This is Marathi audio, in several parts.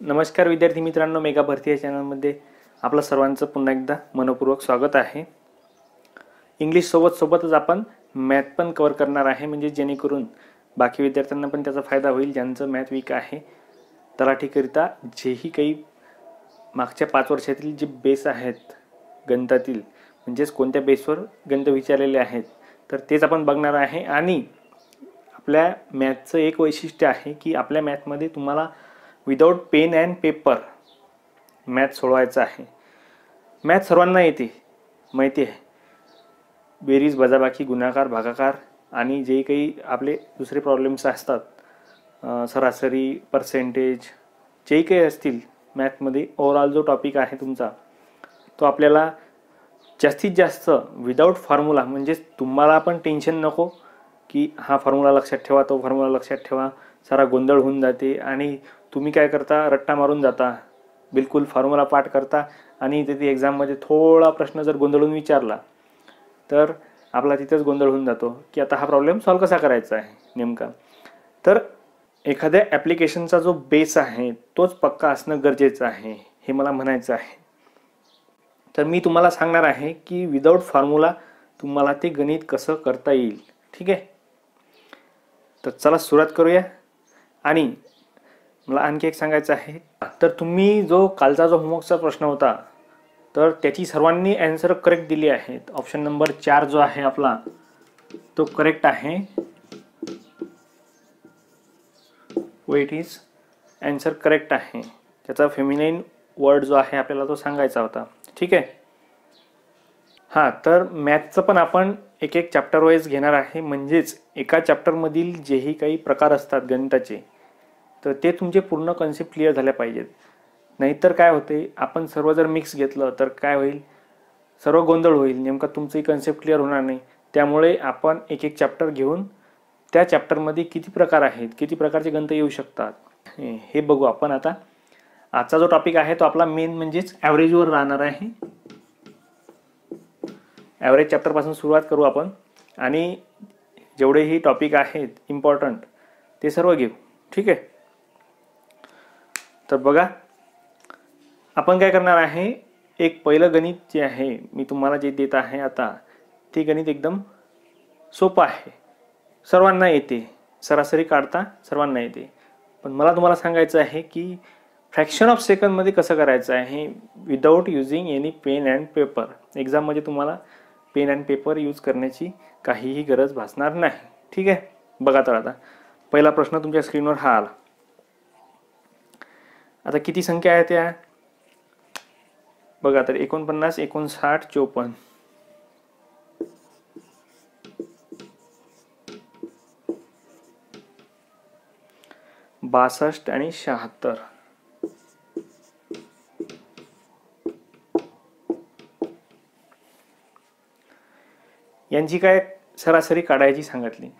नमस्कार विद्यार्थी मित्रांनो मेगा भरती या चॅनलमध्ये आपलं सर्वांचं पुन्हा एकदा मनपूर्वक स्वागत आहे. इंग्लिशसोबत सोबतच आपण मॅथ पण कवर करणार आहे म्हणजे जेणेकरून बाकी विद्यार्थ्यांना पण त्याचा फायदा होईल ज्यांचं मॅथ वीक आहे. तलाठीकरिता जेही काही मागच्या पाच वर्षातील जे बेस आहेत गणितातील म्हणजेच कोणत्या बेसवर गणित विचारलेले आहेत तर तेच आपण बघणार आहे. आणि आपल्या मॅथचं एक वैशिष्ट्य आहे की आपल्या मॅथमध्ये तुम्हाला without pen and paper math सोडवायचं आहे. मॅथ सर्वांना येते माहिती आहे. बेरीज वजाबाकी गुन्हाकार भागाकार आणि जे काही आपले दुसरे प्रॉब्लेम्स असतात सरासरी पर्सेंटेज जे काही असतील मॅथमध्ये ओव्हरऑल जो टॉपिक आहे तुमचा तो आपल्याला जास्तीत जास्त विदाऊट फॉर्म्युला म्हणजेच तुम्हाला पण टेन्शन नको की हा फॉर्म्युला लक्षात ठेवा तो फॉर्म्युला लक्षात ठेवा सारा गोंधळ होऊन जाते आणि तुम्ही काय करता? रट्टा मारून जाता. बिलकुल फॉर्म्युला पाठ करता आणि तिथे एक्झाममध्ये थोडा प्रश्न जर गोंधळून विचारला तर आपला तिथेच गोंधळ होऊन जातो की आता हा प्रॉब्लेम सॉल्व कसा करायचा आहे नेमका? तर एखाद्या ॲप्लिकेशनचा जो बेस आहे तोच पक्का असणं गरजेचं आहे हे मला म्हणायचं आहे. तर मी तुम्हाला सांगणार आहे की विदाऊट फॉर्म्युला तुम्हाला ते गणित कसं करता येईल. ठीक आहे? तर चला सुरुवात करूया. आणि मला आणखी एक सांगायचं आहे. तर तुम्ही जो कालचा जो होमवर्कचा प्रश्न होता तर त्याची सर्वांनी ॲन्सर करेक्ट दिली आहेत ऑप्शन नंबर चार जो आहे आपला तो करेक्ट आहे. वेट इज ॲन्सर करेक्ट आहे. त्याचा फेमिनाईन वर्ड जो आहे आपल्याला तो सांगायचा होता. ठीक आहे? हां तर मॅथचं पण आपण एक एक चॅप्टर वाईज घेणार आहे. म्हणजेच एका चॅप्टरमधील जेही काही प्रकार असतात गणिताचे तर ते तुमचे पूर्ण कन्सेप्ट क्लिअर झाल्या पाहिजेत. नाहीतर काय होते आपण सर्व जर मिक्स घेतलं तर काय होईल? सर्व गोंधळ होईल. नेमका तुमचंही कन्सेप्ट क्लिअर होणार नाही. त्यामुळे आपण एक एक चॅप्टर घेऊन त्या चॅप्टरमध्ये किती प्रकार आहेत किती प्रकारचे गणित येऊ शकतात हे बघू आपण आता. आजचा जो टॉपिक आहे तो आपला मेन म्हणजेच ॲव्हरेजवर राहणार आहे. ॲव्हरेज चॅप्टरपासून सुरुवात करू आपण. आणि जेवढेही टॉपिक आहेत इम्पॉर्टंट ते सर्व घेऊ. ठीक आहे? तर बघा आपण काय करणार आहे एक पहिलं गणित जे आहे मी तुम्हाला जे देत आहे आता ते गणित एकदम सोपं आहे. सर्वांना येते. सरासरी काढता सर्वांना येते. पण मला तुम्हाला सांगायचं आहे की फ्रॅक्शन ऑफ सेकंडमध्ये कसं करायचं आहे without using any pen and paper एक्झाममध्ये तुम्हाला पेन अँड पेपर यूज करण्याची काहीही गरज भासणार नाही. ठीक आहे? बघा तर आता. पहिला प्रश्न तुमच्या स्क्रीनवर हा आला. आता किती संख्या आहे त्या? बघा तर एकोणपन्नास एकोणसाठ चोपन्न. बासष्ट आणि शहात्तर. यांची काय सरासरी काढायची सांगितली?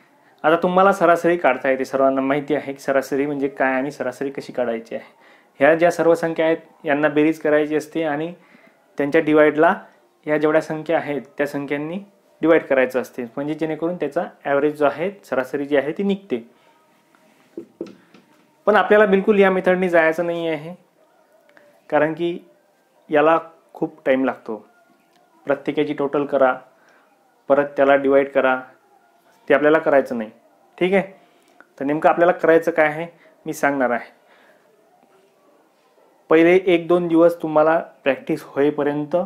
आता तुम्हाला सरासरी काढता येते. सर्वांना माहिती आहे की सरासरी म्हणजे काय आणि सरासरी कशी काढायची आहे? ह्या ज्या सर्व संख्या आहेत यांना बेरीज करायची असते आणि त्यांच्या डिवाईडला ह्या जेवढ्या संख्या आहेत त्या संख्यांनी डिवाईड करायचं असते. म्हणजे जेणेकरून त्याचा ॲव्हरेज जो आहे सरासरी जी आहे ती निघते. पण आपल्याला बिलकुल या मेथडनी जायचं नाही आहे. कारण की याला खूप टाईम लागतो. प्रत्येकाची टोटल करा परत त्याला डिवाईड करा. ते आपल्याला करायचं नाही. ठीक आहे? तर नेमकं आपल्याला करायचं काय आहे मी सांगणार आहे. पहिले एक दोन दिवस तुम्हाला प्रॅक्टिस होईपर्यंत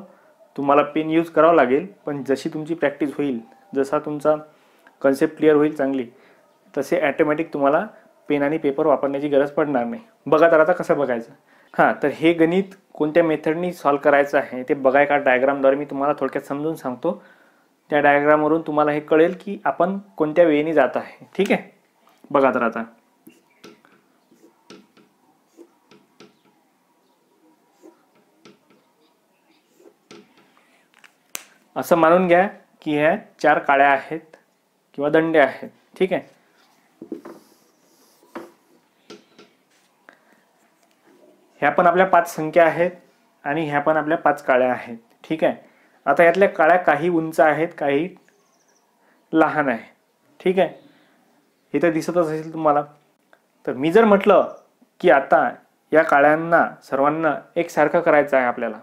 तुम्हाला पेन यूज करावं लागेल. पण जशी तुमची प्रॅक्टिस होईल जसा तुमचा कन्सेप्ट क्लिअर होईल चांगली तसे ॲटोमॅटिक तुम्हाला पेन आणि पेपर वापरण्याची गरज पडणार नाही. बघा तर आता कसं बघायचं. हां तर हे गणित कोणत्या मेथडनी सॉल्व करायचं आहे ते बघाय का डायग्रामद्वारे मी तुम्हाला थोडक्यात समजून सांगतो. त्या डायग्रामवरून तुम्हाला हे कळेल की आपण कोणत्या वेळेने जात आहे. ठीक आहे? बघा तर आता. असं मानून घ्या की ह्या चार काळ्या आहेत किंवा दंडे आहेत. ठीक आहे? ह्या पण आपल्या पाच संख्या आहेत आणि ह्या पण आपल्या पाच काळ्या आहेत. ठीक आहे? आता यातल्या काळ्या काही उंच आहेत काही लहान आहे. ठीक आहे? इथं दिसतच असेल तुम्हाला. तर मी जर म्हटलं की आता या काळ्यांना सर्वांना एकसारखं करायचं आहे आपल्याला.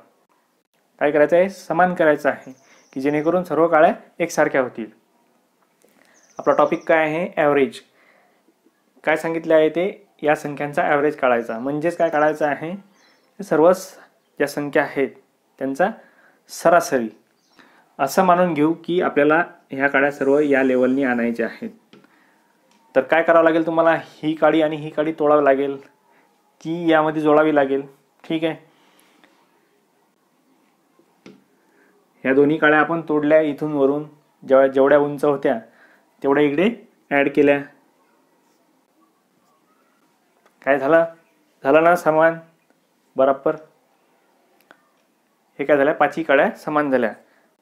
काय करायचं आहे? समान करायचं आहे. की जेणेकरून सर्व काळ्या एकसारख्या होतील. आपला टॉपिक काय आहे? ॲव्हरेज काय सांगितले आहे ते? या संख्यांचा ॲव्हरेज काढायचा. म्हणजेच काय काढायचं आहे? सर्वच ज्या संख्या आहेत त्यांचा सरासरी. असं मानून घेऊ की आपल्याला ह्या काड्या सर्व या लेवलनी आणायच्या आहेत. तर काय करावं लागेल तुम्हाला? ही काडी आणि ही काडी तोडावी लागेल. ती यामध्ये जोडावी लागेल. ठीक आहे? ह्या दोन्ही काड्या आपण तोडल्या इथून वरून जेव्हा जेवढ्या उंच होत्या तेवढ्या इकडे ॲड केल्या. काय झालं? झालं ना समान? बराबर. हे काय झालं? पाचही काड्या समान झाल्या.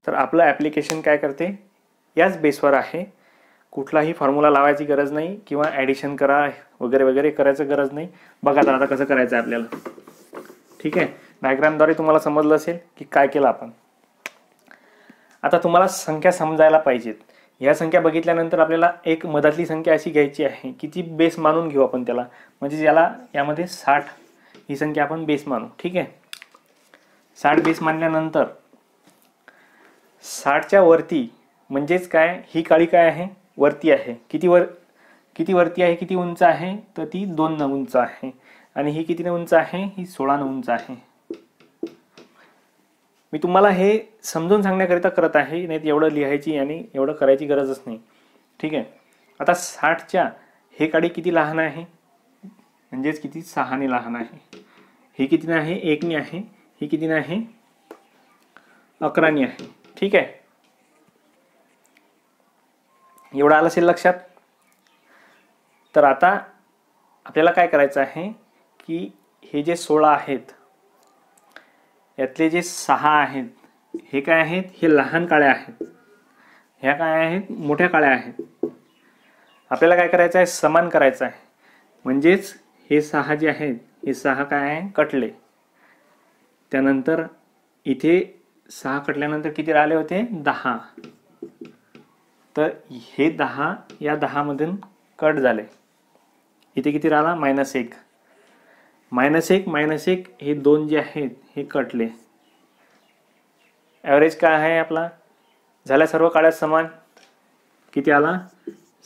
तर आपलं ॲप्लिकेशन काय करते? याच बेसवर आहे. कुठलाही फॉर्म्युला लावायची गरज नाही किंवा ॲडिशन करा वगैरे वगैरे करायचं गरज नाही. बघा तर आता कसं करायचं आहे आपल्याला. ठीक आहे? डायग्रामद्वारे तुम्हाला समजलं असेल की काय केलं आपण. आता तुम्हाला संख्या समजायला पाहिजेत. ह्या संख्या बघितल्यानंतर आपल्याला एक मधातली संख्या अशी घ्यायची आहे की ती बेस मानून घेऊ आपण त्याला. म्हणजे याला यामध्ये साठ ही संख्या आपण बेस मानू. ठीक आहे? साठ बेस मानल्यानंतर साठच्या वरती म्हणजेच काय? ही काळी काय आहे? वरती आहे. किती वर किती वरती आहे? किती उंच आहे? तर ती दोन न उंच आहे. आणि ही किती उंच आहे? ही सोळा न उंच आहे. मी तुम्हाला हे समजून सांगण्याकरिता करत आहे नाही एवढं लिहायची आणि एवढं करायची गरजच नाही. ठीक आहे? आता साठच्या हे काडी किती लहान आहे? म्हणजेच किती सहाने लहान आहे? हे कितीने आहे? एकने आहे. ही कितीने आहे? अकराने आहे. ठीक आहे? एवढं आलं असेल लक्षात? तर आता आपल्याला काय करायचं आहे की हे जे सोळा आहेत यातले जे सहा आहेत हे काय आहेत? हे लहान काळ्या आहेत. ह्या काय आहेत? मोठ्या काळ्या आहेत. आपल्याला काय करायचं आहे? समान करायचं आहे. म्हणजेच हे सहा जे आहेत हे सहा काय आहे? कटले. त्यानंतर इथे सहा कटल्यानंतर किती राहिले होते? दहा. तर हे दहा या दहामधून कट झाले. इथे किती राहिला? मायनस एक. मायनस एक मायनस एक हे दोन जे आहेत हे कटले. ॲव्हरेज काय आहे आपला? झाल्या सर्व काळात समान? किती आला?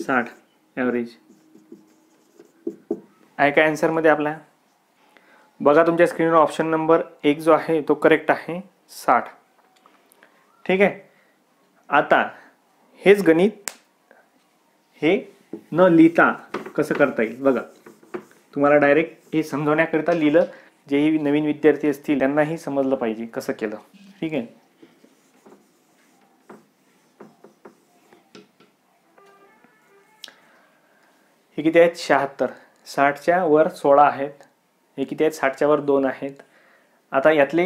साठ. ॲव्हरेज आहे का ॲन्सरमध्ये आपल्या बघा तुमच्या स्क्रीनवर ऑप्शन नंबर एक जो आहे तो करेक्ट आहे साठ. ठीक आहे? आता हेच गणित हे न लिहिता कसं करता येईल? बघा. तुम्हाला डायरेक्ट हे समजवण्याकरिता लिहिलं जेही नवीन विद्यार्थी असतील त्यांनाही समजलं पाहिजे कसं केलं. ठीक आहे? हे किती आहेत? शहात्तर. साठच्या वर सोळा आहेत. हे किती आहेत? साठच्या वर दोन आहेत. आता यातले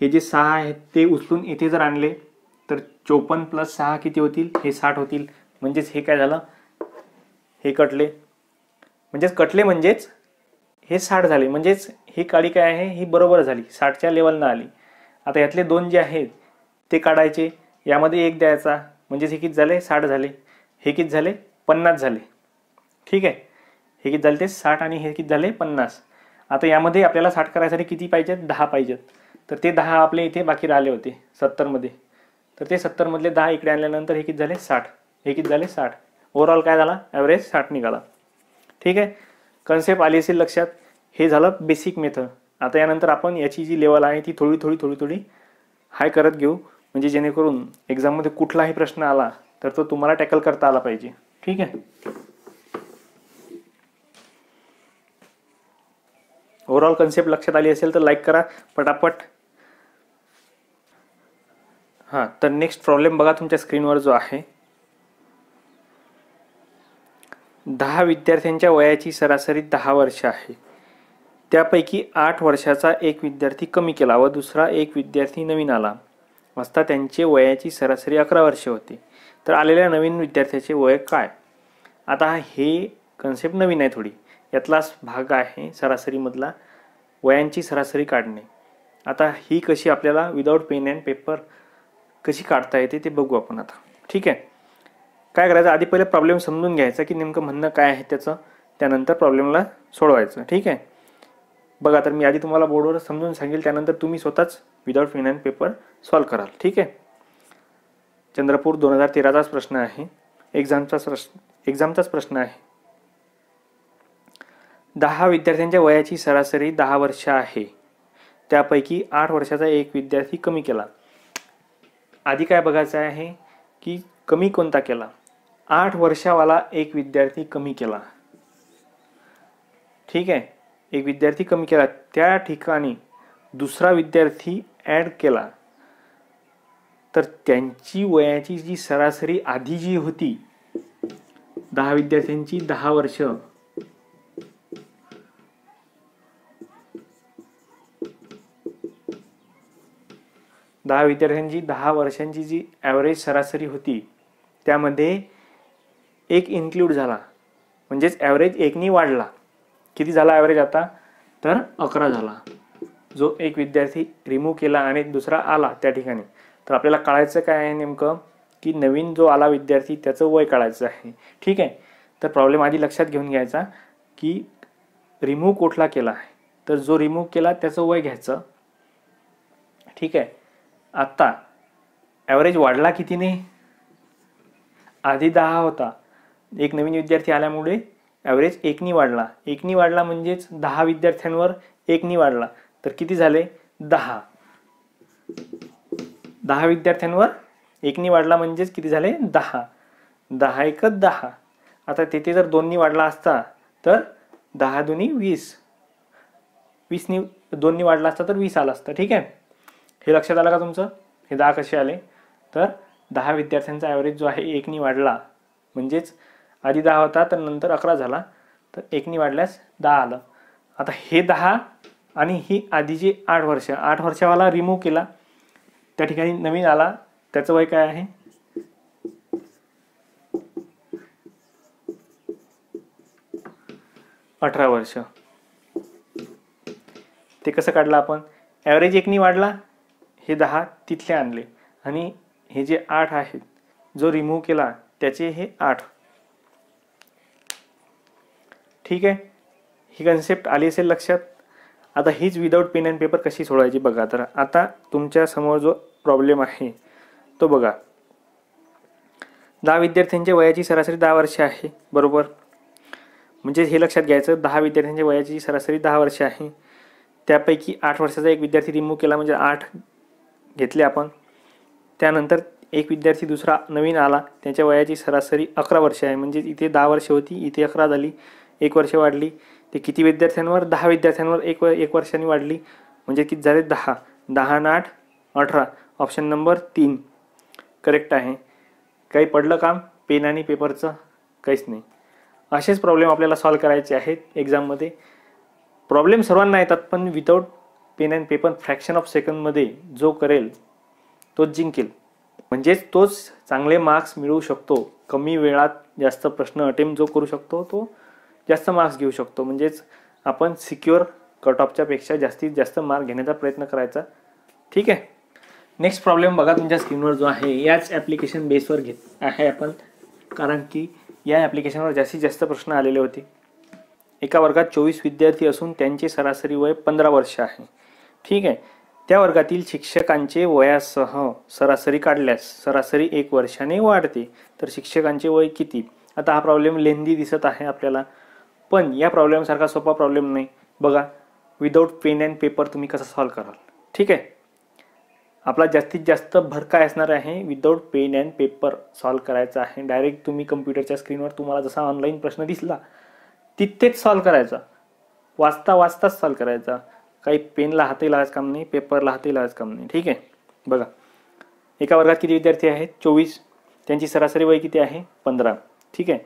हे जे सहा आहेत ते उचलून इथे जर आणले तर चोपन्न प्लस सहा किती होतील? हे साठ होतील. म्हणजेच हे काय झालं? हे कटले. म्हणजेच कटले म्हणजेच हे साठ झाले. म्हणजेच ही काळी काय आहे? ही बरोबर झाली. साठच्या लेवलनं आली. आता यातले दोन जे आहेत ते काढायचे. यामध्ये एक द्यायचा. म्हणजेच हे किती झाले? साठ झाले. हे किती झाले? पन्नास झाले. ठीक आहे? हे किती झाले ते? साठ आणि हे किती झाले? पन्नास. आता यामध्ये आपल्याला साठ करायसाठी किती पाहिजेत? दहा पाहिजेत. तर ते दहा आपले इथे बाकी राहिले होते सत्तरमध्ये. तर ते सत्तरमधले दहा इकडे आणल्यानंतर हे किती झाले? साठ. हे किती झाले? साठ. ओव्हरऑल काय झाला? ॲव्हरेज साठ निघाला. ठीक आहे? कन्सेप्ट आली असेल लक्षात हे झालं बेसिक मेथड आता यानंतर आपण याची जी लेवल आहे ती थोडी थोडी थोडी थोडी हाय करत घेऊ. म्हणजे जेणेकरून एक्झाममध्ये कुठलाही प्रश्न आला तर तो तुम्हाला टॅकल करता आला पाहिजे. ठीक आहे? ओव्हरऑल कन्सेप्ट लक्षात आली असेल तर लाईक करा पटापट. हां तर नेक्स्ट प्रॉब्लेम बघा तुमच्या स्क्रीनवर जो आहे. दहा विद्यार्थ्यांच्या वयाची सरासरी दहा वर्ष आहे. त्यापैकी आठ वर्षाचा एक विद्यार्थी कमी केला व दुसरा एक विद्यार्थी नवीन आला. असता त्यांचे वयाची सरासरी अकरा वर्षे होते. तर आलेल्या नवीन विद्यार्थ्याचे वय काय? आता हे कन्सेप्ट नवीन आहे थोडी. यातलाच भाग आहे सरासरीमधला वयांची सरासरी काढणे. आता ही कशी आपल्याला विदाऊट पेन अँड पेपर कशी काढता येते ते बघू आपण आता. ठीक आहे? काय करायचं? आधी पहिले प्रॉब्लेम समजून घ्यायचा की नेमकं म्हणणं काय आहे त्याचं. त्यानंतर प्रॉब्लेमला सोडवायचं. ठीक आहे? बघा तर मी आधी तुम्हाला बोर्डवर समजून सांगेल. त्यानंतर तुम्ही स्वतःच without pen and paper solve कराल. ठीक आहे? चंद्रपूर दोन हजार तेराचाच प्रश्न आहे. एक्झामचाच प्रश्न एक्झामचाच प्रश्न आहे. दहा विद्यार्थ्यांच्या वयाची सरासरी दहा वर्ष आहे. त्यापैकी आठ वर्षाचा एक विद्यार्थी कमी केला. आधी काय बघायचं आहे की कमी कोणता केला? आठ वर्षावाला एक विद्यार्थी कमी केला. ठीक आहे? एक विद्यार्थी कमी केला. त्या ठिकाणी दुसरा विद्यार्थी ॲड केला. तर त्यांची वयाची जी सरासरी आधी जी होती दहा विद्यार्थ्यांची दहा वर्ष. दहा विद्यार्थ्यांची दहा वर्षांची जी ॲव्हरेज सरासरी होती त्यामध्ये एक इन्क्लूड झाला. म्हणजेच ॲव्हरेज एकनी वाढला. किती झाला ॲव्हरेज आता? तर अकरा झाला. जो एक विद्यार्थी रिमूव्ह केला आणि दुसरा आला त्या ठिकाणी. तर आपल्याला कळायचं काय आहे नेमकं? की नवीन जो आला विद्यार्थी त्याचं वय काढायचं आहे. ठीक आहे? तर प्रॉब्लेम आधी लक्षात घेऊन घ्यायचा की रिमूव्ह कुठला केला आहे? तर जो रिमूव्ह केला त्याचं वय घ्यायचं. ठीक आहे? आत्ता ॲव्हरेज वाढला कितीने? आधी दहा होता. एक नवीन विद्यार्थी आल्यामुळे ॲव्हरेज एकनी वाढला. एकनी वाढला म्हणजेच दहा विद्यार्थ्यांवर एकनी वाढला. तर किती झाले? दहा. दहा विद्यार्थ्यांवर एकनी वाढला म्हणजेच किती झाले? दहा. दहा एकच दहा. आता तेथे जर दोन्ही वाढला असता तर दहा दोन्ही वीस. वीसनी दोन्ही वाढला असता तर वीस आला असता. ठीक आहे? हे लक्षात आलं का तुमचं? हे दहा कसे आले? तर दहा विद्यार्थ्यांचा ॲव्हरेज जो आहे एकनी वाढला. म्हणजेच आधी दहा होता तर नंतर अकरा झाला. तर एकनी वाढल्यास दहा आलं. आता हे दहा आणि ही आधीची आठ वर्ष. आठ वर्षावाला रिमूव्ह केला. त्या ठिकाणी नवीन आला. त्याचं वय काय आहे? अठरा वर्ष. ते कसं काढलं आपण? ॲव्हरेज एकनी वाढला. हे दहा तिथले आणले. आणि हे जे आठ आहेत जो रिमूव्ह केला त्याचे हे आठ. ठीक आहे. ही कन्सेप्ट आली असेल लक्षात. आता हीच विदाऊट पेन अँड पेपर कशी सोडवायची बघा. तर आता तुमच्यासमोर जो प्रॉब्लेम आहे तो बघा. दहा विद्यार्थ्यांच्या वयाची सरासरी दहा वर्ष आहे. बरोबर? म्हणजे हे लक्षात घ्यायचं दहा विद्यार्थ्यांच्या वयाची सरासरी दहा वर्ष आहे. त्यापैकी आठ वर्षाचा एक विद्यार्थी रिमूव्ह केला म्हणजे आठ घेतले आपण. त्यानंतर एक विद्यार्थी दुसरा नवीन आला. त्याच्या वयाची सरासरी अकरा वर्ष आहे. म्हणजे इथे दहा वर्षे होती इथे अकरा झाली. एक वर्ष वाढली. ते किती विद्यार्थ्यांवर? दहा विद्यार्थ्यांवर एक एक वर्षाने वाढली. म्हणजे किती झाले? दहा. दहा आठ अठरा. ऑप्शन नंबर तीन. करेक्ट आहे. काही पडलं काम? पेन आणि पेपरचं काहीच नाही. असेच प्रॉब्लेम आपल्याला सॉल्व करायचे आहेत एक्झाममध्ये प्रॉब्लेम सर्वांना येतात पण without pen and paper fraction of सेकंडमध्ये जो करेल तोच जिंकेल. म्हणजेच तोच चांगले मार्क्स मिळवू शकतो. कमी वेळात जास्त प्रश्न अटेम्प्ट जो करू शकतो तो जास्त मार्क्स घेऊ शकतो. म्हणजेच आपण सिक्युअर कट ऑफच्या पेक्षा जास्तीत जास्त मार्क घेण्याचा प्रयत्न करायचा. ठीक आहे? नेक्स्ट प्रॉब्लेम बघा तुमच्या स्क्रीनवर जो आहे याच ॲप्लिकेशन बेसवर घेत आहे आपण. कारण की या ॲप्लिकेशनवर जास्तीत जास्त प्रश्न आलेले होते. एका वर्गात चोवीस विद्यार्थी असून त्यांचे सरासरी वय पंधरा वर्ष आहे. ठीक आहे? त्या वर्गातील शिक्षकांचे वयासह सरासरी काढल्यास सरासरी एक वर्षाने वाढते. तर शिक्षकांचे वय किती? आता हा प्रॉब्लेम लेंदी दिसत आहे आपल्याला. पण या प्रॉब्लेमसारखा सोपा प्रॉब्लेम नाही. बघा विदाऊट पेन अँड पेपर तुम्ही कसं सॉल्व कराल? ठीक आहे? आपला जास्तीत जास्त भर काय असणार आहे without pen and paper solve करायचा आहे. डायरेक्ट तुम्ही कम्प्युटरच्या स्क्रीनवर तुम्हाला जसा ऑनलाईन प्रश्न दिसला तिथेच सॉल्व करायचा. वाचता वाचताच सॉल्व करायचा. काही पेनला हाती लावायचं काम नाही पेपरला हाती लावायचं काम नाही. ठीक आहे? बघा. एका वर्गात किती विद्यार्थी आहेत? चोवीस. त्यांची सरासरी वय किती आहे? पंधरा. ठीक आहे?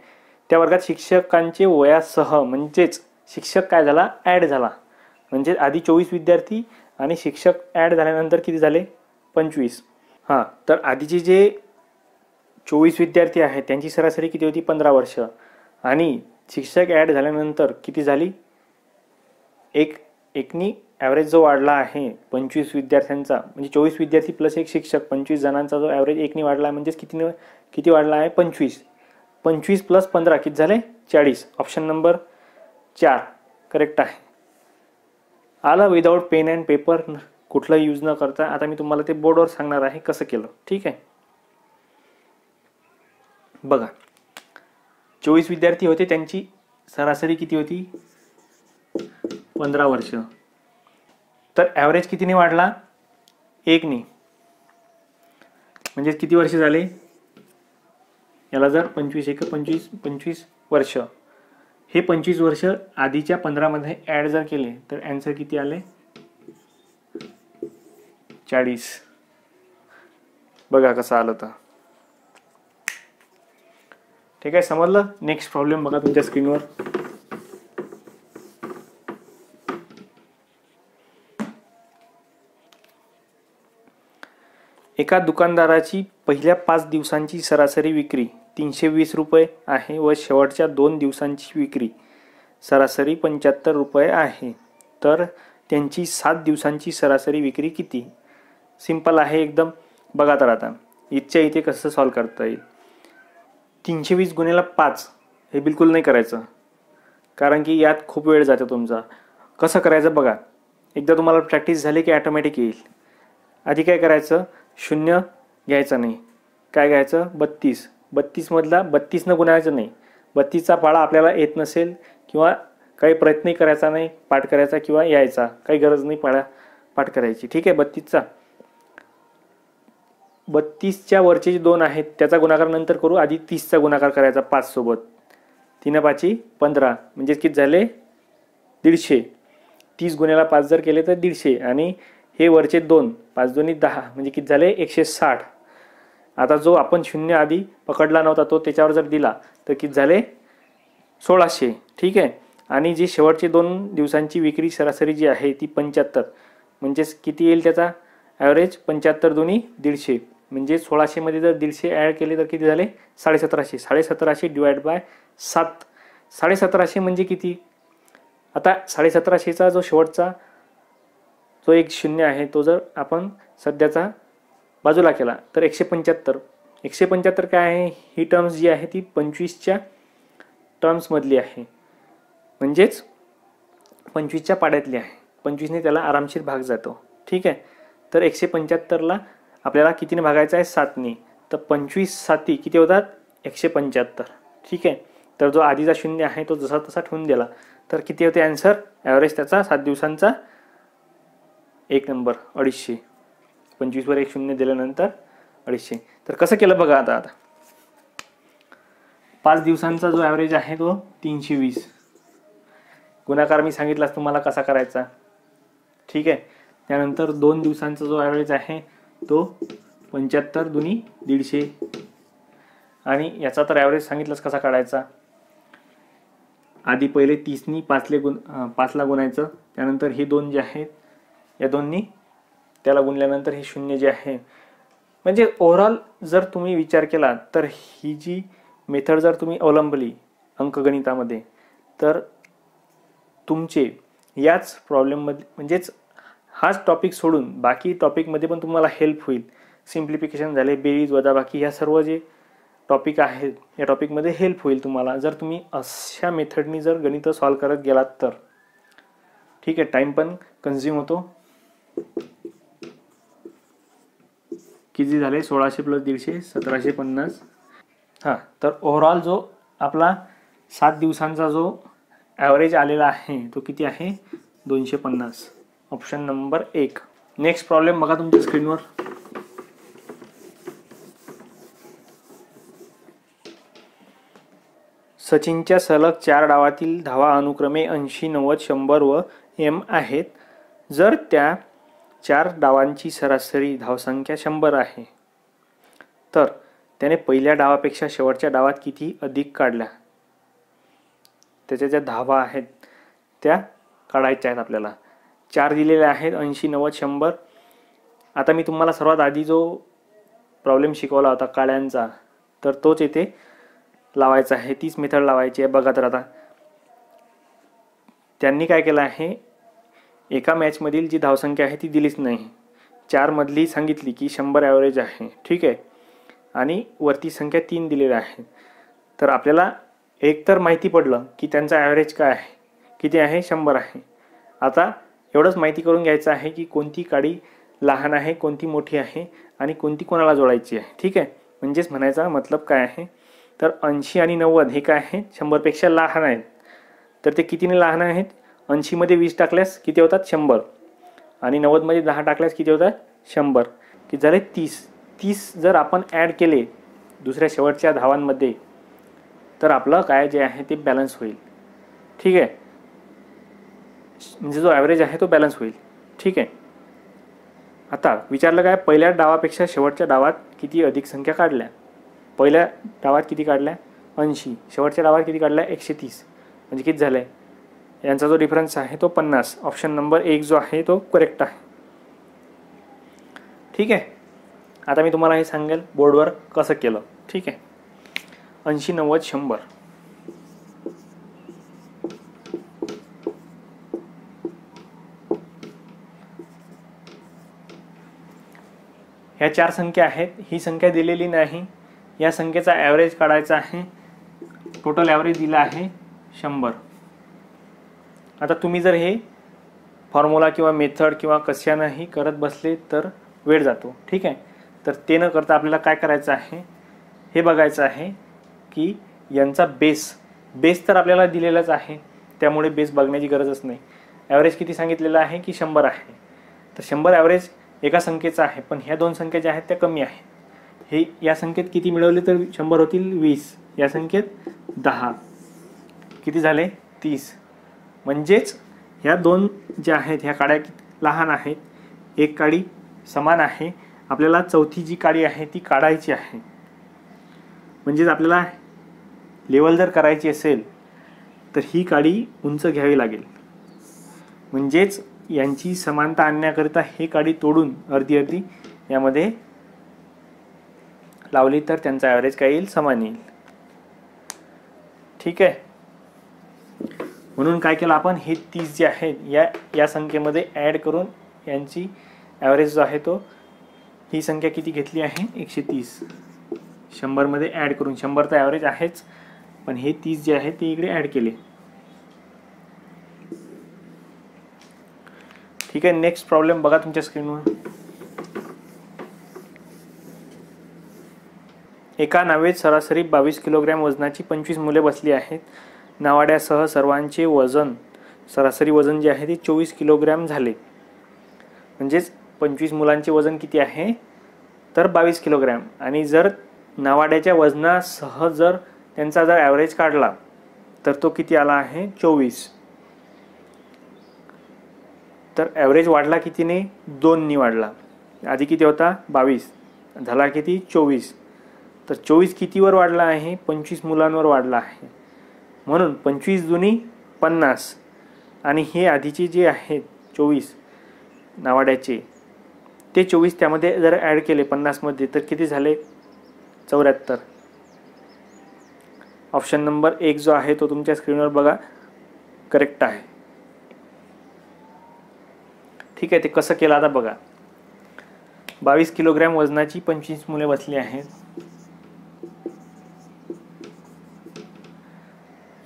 त्या वर्गात शिक्षकांचे वयासह म्हणजेच शिक्षक काय झाला? ॲड झाला. म्हणजे आधी चोवीस विद्यार्थी आणि शिक्षक ॲड झाल्यानंतर किती झाले? पंचवीस. हां तर आधीचे जे चोवीस विद्यार्थी आहेत त्यांची सरासरी किती होती? पंधरा वर्ष. आणि शिक्षक ॲड झाल्यानंतर किती झाली? एक एकनी ॲव्हरेज जो वाढला आहे पंचवीस विद्यार्थ्यांचा म्हणजे चोवीस विद्यार्थी प्लस एक शिक्षक पंचवीस जणांचा जो ॲव्हरेज एकनी वाढला आहे म्हणजेच किती किती वाढला आहे? पंचवीस. पंचवीस प्लस पंधरा किती झाले? चाळीस. ऑप्शन नंबर चार. करेक्ट आहे. आलं विदाऊट पेन अँड पेपर कुठलाही यूज न करता. आता मी तुम्हाला ते बोर्डवर सांगणार आहे कसं केलं. ठीक आहे? बघा. चोवीस विद्यार्थी होते. त्यांची सरासरी किती होती? पंधरा वर्ष. तर ॲव्हरेज कितीने वाढला? एकने. म्हणजे किती वर्ष झाले? याला जर पंचवीस एक पंचवीस पंचवीस वर्ष. हे पंचवीस वर्ष आधीच्या पंधरामध्ये ॲड जर केले तर ॲन्सर किती आले? चाळीस. बघा कसं आलं तर. ठीक आहे समजलं? नेक्स्ट प्रॉब्लेम बघा तुमच्या स्क्रीनवर एका दुकानदाराची पहिल्या पाच दिवसांची सरासरी विक्री. तीनशे वीस रुपये आहे व शेवटच्या दोन दिवसांची विक्री. सरासरी पंच्याहत्तर रुपये आहे. तर त्यांची सात दिवसांची सरासरी विक्री किती? सिंपल आहे एकदम. बघा तर आता. इथच्या इथे कसं सॉल्व करता येईल? तीनशे वीस गुन्ह्याला पाच हे बिलकुल नाही करायचं. कारण की यात खूप वेळ जातो तुमचा. कसं करायचं बघा. एकदा तुम्हाला प्रॅक्टिस झाली की ॲटोमॅटिक येईल. आधी काय करायचं? शून्य घ्यायचं नाही. काय घ्यायचं? बत्तीस. बत्तीसमधला बत्तीसनं गुणायचं नाही. बत्तीसचा पाळा आपल्याला येत नसेल किंवा काही प्रयत्नही करायचा नाही पाठ करायचा किंवा यायचा. काही गरज नाही पाळा पाठ करायची. ठीक आहे बत्तीसचा. बत्तीसच्या वरचे जे दोन आहेत त्याचा गुणाकार नंतर करू. आधी तीसचा गुणाकार करायचा पाच सोबत. तीन पाची पंधरा. म्हणजे किती झाले? दीडशे. तीस गुन्ह्याला पाच जर केले तर दीडशे. आणि हे वरचे दोन पाच दोन्ही दहा. म्हणजे किती झाले? एकशे साठ. आता जो आपण शून्य आधी पकडला नव्हता तो त्याच्यावर जर दिला तर किती झाले? सोळाशे. ठीक आहे? आणि जी शेवटचे दोन दिवसांची विक्री सरासरी जी आहे ती पंच्याहत्तर. म्हणजेच किती येईल त्याचा? ॲव्हरेज पंच्याहत्तर दोन्ही दीडशे. म्हणजे सोळाशेमध्ये जर दीडशे ॲड केले तर किती झाले? साडेसतराशे. साडेसतराशे डिवाइड बाय सात. साडेसतराशे म्हणजे किती? आता साडेसतराशेचा जो शेवटचा जो एक शून्य आहे तो जर आपण सध्याचा बाजूला केला. तर एकशे पंच्याहत्तर. एकशे पंच्याहत्तर काय आहे? ही टर्म्स जी आहे ती पंचवीसच्या टर्म्समधली आहे. म्हणजेच पंचवीसच्या पाड्यातली आहे. पंचवीसने त्याला आरामशीर भाग जातो. ठीक आहे? तर एकशे पंच्याहत्तरला आपल्याला कितीने भागायचं आहे? सातने. तर पंचवीस साती किती होतात? एकशे पंच्याहत्तर. ठीक आहे? तर जो आधीचा शून्य आहे तो जसा तसा ठेवून दिला. तर किती होते? ॲन्सर ॲव्हरेज त्याचा सात दिवसांचा एक नंबर अडीचशे. पंचवीसवर एक शून्य दिल्यानंतर अडीचशे. तर कसं केलं बघा आता आता. पाच दिवसांचा जो ॲव्हरेज आहे तो तीनशे वीस. गुणाकार मी सांगितलाच तुम्हाला कसा करायचा? ठीक आहे? त्यानंतर दोन दिवसांचा जो ॲव्हरेज आहे तो पंच्याहत्तर दुनी दीडशे. आणि याचा तर ॲव्हरेज सांगितलाच कसा काढायचा? आधी पहिले तीसनी पाचले गुण पाचला गुणायचं. त्यानंतर हे दोन जे आहेत या दोन्ही त्याला गुणल्यानंतर हे शून्य जे आहे म्हणजे ओव्हरऑल जर तुम्ही विचार केला तर ही जी मेथड जर तुम्ही अवलंबली अंकगणितामध्ये तर तुमचे याच प्रॉब्लेममध्ये म्हणजेच हाच टॉपिक सोडून बाकी टॉपिकमध्ये पण तुम्हाला हेल्प होईल. सिम्प्लिफिकेशन झाले बेरीज वजाबाकी ह्या सर्व जे टॉपिक आहेत या टॉपिकमध्ये हेल्प होईल तुम्हाला. जर तुम्ही अशा मेथडनी जर गणित सॉल्व करत गेलात तर. ठीक आहे टाईम पण कन्झ्युम होतो. किती झाले? सोळाशे प्लस दीडशे सतराशे पन्नास. हां तर ओव्हरऑल जो आपला सात दिवसांचा जो ॲव्हरेज आलेला आहे तो किती आहे? दोनशे पन्नास. ऑप्शन नंबर एक. नेक्स्ट प्रॉब्लेम बघा तुमच्या स्क्रीनवर सचिनच्या सलग चार डावातील धावा अनुक्रमे ऐंशी नव्वद शंभर व एम आहेत. जर त्या चार डावांची सरासरी धावसंख्या शंभर आहे. तर त्याने पहिल्या डावापेक्षा शेवटच्या डावात किती अधिक काढल्या? त्याच्या ज्या धावा आहेत त्या काढायच्या आहेत आपल्याला. चार दिलेल्या आहेत ऐंशी नव्वद शंभर. आता मी तुम्हाला सर्वात आधी जो प्रॉब्लेम शिकवला होता काळ्यांचा तर तोच येथे लावायचा आहे. तीच मेथड लावायची आहे. बघा तर आता. त्यांनी काय केलं आहे? एका मॅचमधील जी धावसंख्या आहे ती दिलीच नाही. चारमधली सांगितली की शंभर ॲव्हरेज आहे. ठीक आहे? आणि वरती संख्या तीन दिलेल्या आहे तर आपल्याला एकतर माहिती पडलं की त्यांचा ॲव्हरेज काय आहे? किती आहे? शंभर आहे. आता एवढंच माहिती करून घ्यायचं आहे की कोणती काडी लहान आहे कोणती मोठी आहे आणि कोणती कोणाला जोडायची आहे. ठीक आहे? म्हणजेच म्हणायचा मतलब काय आहे? तर ऐंशी आणि नव्वद हे काय आहे? शंभरपेक्षा लहान आहेत. तर ते कितीने लहान आहेत? ऐंशीमध्ये वीस टाकल्यास किती होतात? शंभर. आणि नव्वदमध्ये दहा टाकल्यास किती होतात? शंभर. की झाले तीस तीस जर आपण ॲड केले दुसऱ्या शेवटच्या धावांमध्ये तर आपलं काय जे आहे ते बॅलन्स होईल. ठीक आहे? म्हणजे जो ॲव्हरेज आहे तो बॅलन्स होईल. ठीक आहे? आता विचारलं काय? पहिल्या डावापेक्षा शेवटच्या डावात किती अधिक संख्या काढल्या? पहिल्या डावात किती काढल्या? ऐंशी. शेवटच्या डावात किती काढल्या? एकशे तीस. म्हणजे किती झालं आहे यांचा जो डिफरन्स आहे तो पन्नास. ऑप्शन नंबर एक जो आहे तो करेक्ट आहे. ठीक आहे? आता मी तुम्हाला हे सांगेल बोर्डवर कसं केलं. ठीक आहे? ऐंशी नव्वद शंभर. ह्या चार संख्या आहेत. ही संख्या दिलेली नाही. या संख्येचा ॲव्हरेज काढायचा आहे. टोटल ॲव्हरेज दिला आहे शंभर. आता तुम्ही जर हे फॉर्म्युला किंवा मेथड किंवा कशानंही करत बसले तर वेळ जातो. ठीक आहे? तर ते न करता आपल्याला काय करायचं आहे? हे बघायचं आहे की यांचा बेस बेस तर आपल्याला दिलेलाच आहे. त्यामुळे बेस बघण्याची गरजच नाही. ॲव्हरेज किती सांगितलेलं आहे की शंभर आहे? तर शंभर ॲव्हरेज एका संख्येचा आहे पण ह्या दोन संख्या ज्या आहेत त्या कमी आहेत. हे या संख्येत किती मिळवले तर शंभर होतील? वीस. या संख्येत दहा. किती झाले? तीस. म्हणजेच ह्या दोन ज्या आहेत ह्या काड्या लहान आहेत एक काडी समान आहे. आपल्याला चौथी जी काडी आहे ती काढायची आहे. म्हणजेच आपल्याला लेवल जर करायची असेल तर ही काडी उंच घ्यावी लागेल. म्हणजेच यांची समानता आणण्याकरिता हे काडी तोडून अर्धी अर्धी यामध्ये लावली तर त्यांचा ॲव्हरेज काय येईल समान येईल. ठीक आहे? म्हणून काय केलं आपण हे तीस जे आहेत या या संख्येमध्ये ॲड करून यांची ॲव्हरेज जो आहे तो ही संख्या किती घेतली आहे? एकशे तीस. शंभरमध्ये ॲड करून शंभर तर ॲव्हरेज आहेच पण हे तीस जे आहे ते इकडे ॲड केले. ठीक आहे नेक्स्ट प्रॉब्लेम बघा तुमच्या स्क्रीनवर एका नावेत सरासरी बावीस किलोग्रॅम वजनाची पंचवीस मुले बसली आहेत. नावाड्यासह सर्वांचे वजन सरासरी वजन जे आहे ते चोवीस किलोग्रॅम झाले. म्हणजेच पंचवीस मुलांचे वजन किती आहे? तर बावीस किलोग्रॅम. आणि जर नावाड्याच्या वजनासह जर त्यांचा जर ॲव्हरेज काढला तर तो किती आला आहे? चोवीस. तर ॲव्हरेज वाढला कितीने? दोननी वाढला. आधी किती होता? बावीस. झाला किती? चोवीस. तर चोवीस कितीवर वाढला आहे? पंचवीस मुलांवर वाढला आहे. म्हणून पंचवीस जुनी पन्नास. आणि हे आधीचे जे आहेत चोवीस नावाड्याचे ते चोवीस त्यामध्ये जर ॲड केले पन्नासमध्ये तर किती झाले? चौऱ्याहत्तर. ऑप्शन नंबर एक जो आहे तो तुमच्या स्क्रीनवर बघा. करेक्ट आहे. ठीक आहे ते कसं केलं आता बघा. बावीस किलोग्रॅम वजनाची पंचवीस मुले बसली आहेत.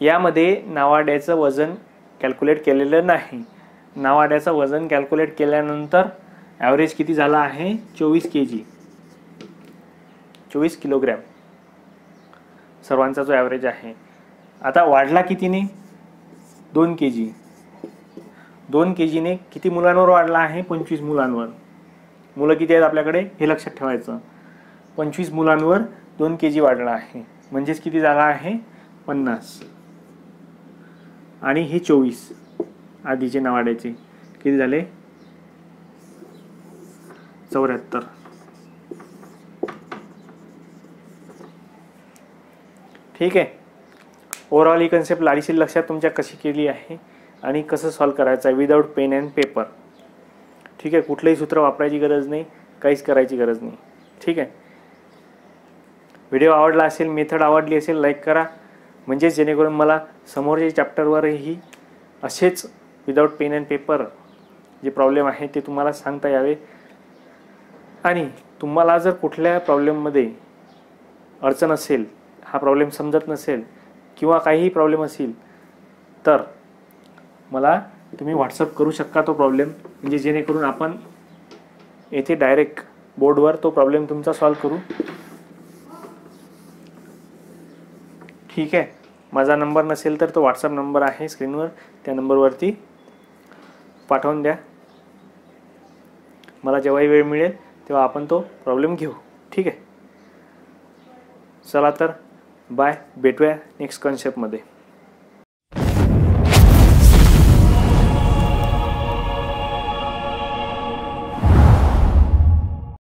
यामध्ये नावाड्याचं वजन कॅल्क्युलेट केलेलं नाही. नावाड्याचं वजन कॅल्क्युलेट केल्यानंतर ॲव्हरेज किती झाला आहे? चोवीस के जी चोवीस किलोग्रॅम सर्वांचा जो ॲव्हरेज आहे. आता वाढला कितीने? दोन के जी दोन के जीने किती मुलांवर वाढला आहे? पंचवीस मुलांवर. मुलं किती आहेत आपल्याकडे? हे लक्षात ठेवायचं. पंचवीस मुलांवर दोन के जी वाढला आहे. म्हणजेच किती झाला आहे? पन्नास. आणि हे चोवीस आधीचे नावाड्याचे किती झाले? चौऱ्याहत्तर. ठीक आहे. ओव्हरऑल ही कन्सेप्ट लाडीशील लक्षात तुमच्या कशी केली आहे आणि कसं सॉल्व करायचं आहे विदाऊट पेन अँड पेपर ठीक आहे कुठलंही सूत्र वापरायची गरज नाही काहीच करायची गरज नाही. ठीक आहे. व्हिडिओ आवडला असेल मेथड आवडली असेल लाईक करा. म्हणजेच जेणेकरून मला समोरच्या चॅप्टरवरही असेच विदाऊट पेन अँड पेपर जे प्रॉब्लेम आहे ते तुम्हाला सांगता यावे. आणि तुम्हाला जर कुठल्या प्रॉब्लेममध्ये अडचण असेल हा प्रॉब्लेम समजत नसेल किंवा काहीही प्रॉब्लेम असेल तर मला तुम्ही व्हॉट्सअप करू शकता तो प्रॉब्लेम म्हणजे जेणेकरून आपण येथे डायरेक्ट बोर्डवर तो प्रॉब्लेम तुमचा सॉल्व करू. ठीक आहे. माझा नंबर नसेल तर तो व्हॉट्सअप नंबर आहे स्क्रीनवर. त्या नंबरवरती पाठवून द्या. मला जेव्हाही वेळ मिळेल तेव्हा आपण तो प्रॉब्लेम घेऊ. ठीक आहे. चला तर बाय भेटूया नेक्स्ट कन्सेप्टमध्ये